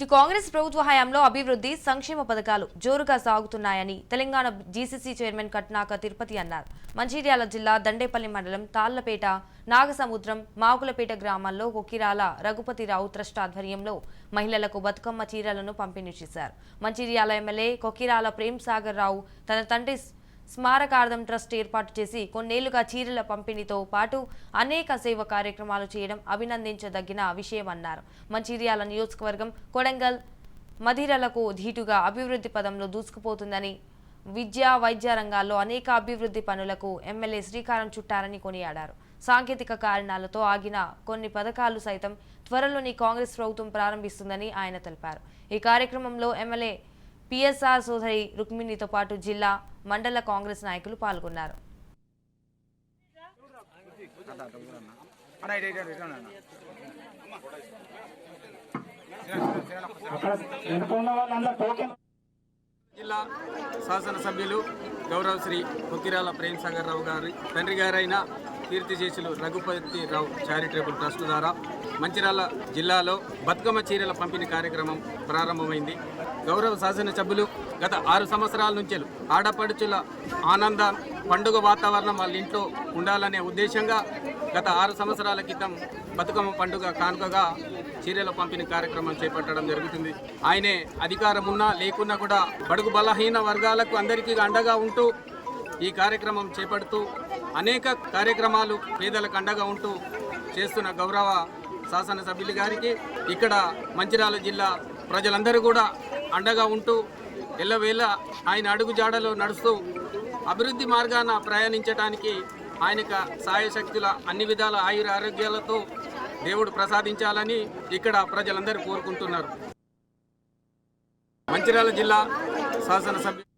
ఇటు కాంగ్రెస్ ప్రభుత్వ హయాంలో అభివృద్ధి సంక్షేమ పథకాలు జోరుగా సాగుతున్నాయని తెలంగాణ జీసీసీ చైర్మన్ కట్నాక తిరుపతి అన్నారు. మంచిర్యాల జిల్లా దండేపల్లి మండలం తాళ్ళపేట నాగసముద్రం మాకులపేట గ్రామాల్లో కొకిరాల రఘుపతిరావు ట్రస్ట్ ఆధ్వర్యంలో మహిళలకు బతుకమ్మ చీరలను పంపిణీ చేశారు. మంచిర్యాల ఎమ్మెల్యే కొక్కిరాల ప్రేమ్ సాగర్ రావు తన తండ్రి స్మారకార్థం ట్రస్ట్ ఏర్పాటు చేసి కొన్నేళ్ళుగా చీరల పంపిణీతో పాటు అనేక సేవ కార్యక్రమాలు చేయడం అభినందించదగిన విషయమన్నారు. మంచిర్యాల నియోజకవర్గం కొడంగల్ మధిరలకు ధీటుగా అభివృద్ధి పదంలో దూసుకుపోతుందని విద్యా వైద్య రంగాల్లో అనేక అభివృద్ధి పనులకు ఎమ్మెల్యే శ్రీకారం చుట్టారని కొనియాడారు. సాంకేతిక కారణాలతో ఆగిన కొన్ని పథకాలు సైతం త్వరలోని కాంగ్రెస్ ప్రభుత్వం ప్రారంభిస్తుందని ఆయన తెలిపారు. ఈ కార్యక్రమంలో ఎమ్మెల్యే పిఎస్ఆర్ సోదరి రుక్మిణితో పాటు జిల్లా మండల కాంగ్రెస్ నాయకులు పాల్గొన్నారు. జిల్లా శాసనసభ్యులు గౌరవ శ్రీ కొక్కిరాల ప్రేమ్ సాగర్ రావు గారి తండ్రి గారైన కీర్తిశేషులు రఘుపతి రావు చారిటబుల్ ట్రస్ట్ ద్వారా మంచిర్యాల జిల్లాలో బతుకమ్మ చీరల పంపిణీ కార్యక్రమం ప్రారంభమైంది. గౌరవ శాసనసభ్యులు గత ఆరు సంవత్సరాల నుంచి ఆడపడుచుల ఆనంద పండుగ వాతావరణం వాళ్ళ ఇంట్లో ఉండాలనే ఉద్దేశంగా గత ఆరు సంవత్సరాల క్రితం బతుకమ్మ పండుగ కానుకగా చీరల పంపిణీ కార్యక్రమం చేపట్టడం జరుగుతుంది. ఆయనే అధికారం ఉన్నా లేకున్నా కూడా బడుగు బలహీన వర్గాలకు అందరికీ అండగా ఉంటూ ఈ కార్యక్రమం చేపడుతూ అనేక కార్యక్రమాలు పేదలకు అండగా ఉంటూ చేస్తున్న గౌరవ శాసనసభ్యులు గారికి ఇక్కడ మంచిర్యాల జిల్లా ప్రజలందరూ కూడా అండగా ఉంటూ ఎల్లవేళ ఆయన అడుగుజాడలో నడుస్తూ అభివృద్ధి మార్గాన ప్రయాణించడానికి ఆయనకు సాయశక్తుల అన్ని విధాల ఆయుర ఆరోగ్యాలతో దేవుడు ప్రసాదించాలని ఇక్కడ ప్రజలందరూ కోరుకుంటున్నారు. మంచిర్యాల జిల్లా శాసనసభ్యు